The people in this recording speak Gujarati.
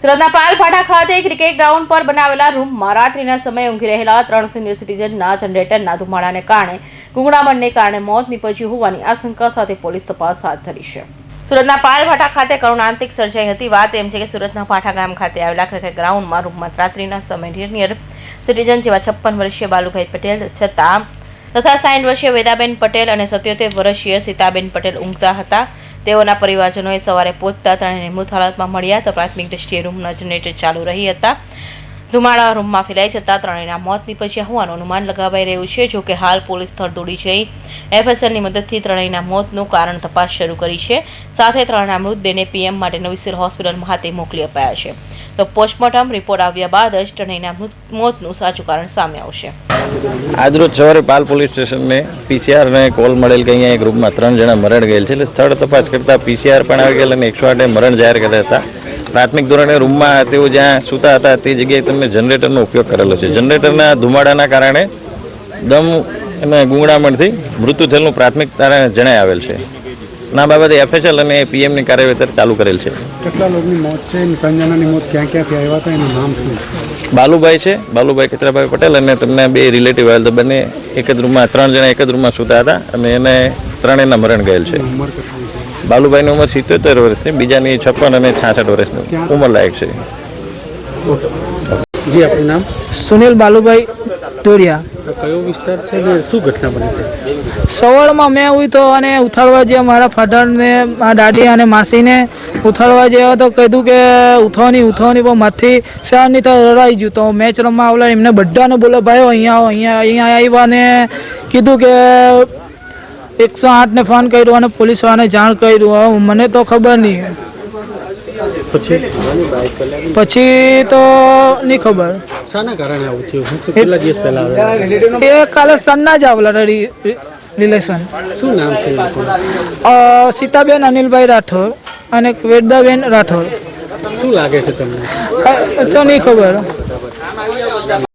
સુરતના પાલફાટા ખાતે ક્રિકેટ ગ્રાઉન્ડ પર બનાવેલા રૂમમાં રાત્રિના સમયે ઊંઘી રહેલા ત્રણ સિનિયર સિટીઝનના જનરેટરના ધુમાડાને કારણે ગુંગળામણને કારણે મોત નીપજ્યું હોવાની આશંકા સાથે પોલીસ તપાસ હાથ ધરી છે. સુરતના પાલભાટા ખાતે કરુણાંતિક સર્જાઈ હતી વાત એમ છે કે સુરતના પાઠા ગામ ખાતે આવેલા ક્રિકેટ ગ્રાઉન્ડમાં રૂમમાં રાત્રિના સમયે સિનિયર સિટીઝન જેવા છપ્પન વર્ષીય બાલુભાઈ પટેલ છતાં તથા સાઠ વર્ષીય વેદાબેન પટેલ અને સત્યોતેર વર્ષીય સીતાબેન પટેલ ઊંઘતા હતા. તેઓના પરિવારજનોએ સવારે પહોંચતા ત્રણેયને મૃત હાલતમાં મળ્યા તો પ્રાથમિક દ્રષ્ટિએ રૂમના જનરેટર ચાલુ રહી હતા. ધુમાડા રૂમમાં ફેલાઈ જતા ત્રણેયના મોત નીપજ્યા હોવાનું અનુમાન લગાવાઈ રહ્યું છે જો કે હાલ પોલીસ સ્થળ દોડી જઈ એફએસએલની મદદથી ત્રણેયના મોતનું કારણ તપાસ શરૂ કરી છે. સાથે ત્રણના મૃતદેહને પીએમ માટે નવી સિવિલ હોસ્પિટલમાં હાથે મોકલી અપાયા છે. તો પોસ્ટમોર્ટમ રિપોર્ટ આવ્યા બાદ જ ત્રણેયના મોતનું સાચું કારણ સામે આવશે. આજરોજ સવારે પાલ પોલીસ સ્ટેશનને પીસીઆરને કોલ મળેલ કે અહીંયા એક ગ્રુપમાં ત્રણ જણા મરણ ગયેલ છે, એટલે સ્થળ તપાસ કરતાં પીસીઆર પણ આવી ગયેલ અને એકસો આઠે મરણ જાહેર કર્યા હતા. પ્રાથમિક ધોરણે રૂમમાં તેઓ જ્યાં સૂતા હતા તે જગ્યાએ તેમને જનરેટરનો ઉપયોગ કરેલો છે. જનરેટરના ધુમાડાના કારણે દમ અને ગુંગળામણથી મૃત્યુ થયેલું પ્રાથમિક તારણ જણાઈ આવેલ છે. ના બાબતે એફએસએલ અને પીએમની કાર્યવાહી ચાલુ કરેલ છે. કેટલા લોકોની મોત છે? અને મોત ક્યાં ક્યાંથી આવ્યા હતા એનું નામ શું? બાલુભાઈ છે. બાલુભાઈ કચરાભાઈ પટેલ અને તમને બે રિલેટિવ આવેલ તો બંને એક જ રૂમમાં ત્રણ જણા એક જ રૂમમાં સૂતા હતા અને એને ત્રણેયના મરણ ગયેલ છે. બાલુભાઈની ઉંમર સિત્તોતેર વર્ષની બીજાની છપ્પન અને છાસઠ વર્ષની ઉંમર લાયક છે. જી આપનું નામ? સુનિલ બાલુભાઈ દોરિયા કયો વિસ્તાર છે ને શું ઘટના બની સવારમાં મેં તો અને ઉથાળવા જે મારા ફાધરને મારા દાદી અને માસીને ઉથાળવા જેવા તો કીધું કે ઉઠવાની ઉઠવાની પણ માથી સહન તો રડાઈ ગયું. તો મેચ રમવા આવેલા એમને બધાને બોલો ભાઈઓ અહીંયા આવો અહીંયા અહીંયા આવ્યા ને કીધું કે એકસો આઠને ફોન કર્યો અને પોલીસવાળાને જાણ કર્યું. મને તો ખબર નહીં. પછી? તો નહીં ખબર. એ કાલે સન્ના જ આવેલા રિલેશન. શું નામ છે સીતાબેન અનિલભાઈ રાઠોડ અને વેદાબેન રાઠોડ. શું લાગે છે તમને? તો નહીં ખબર.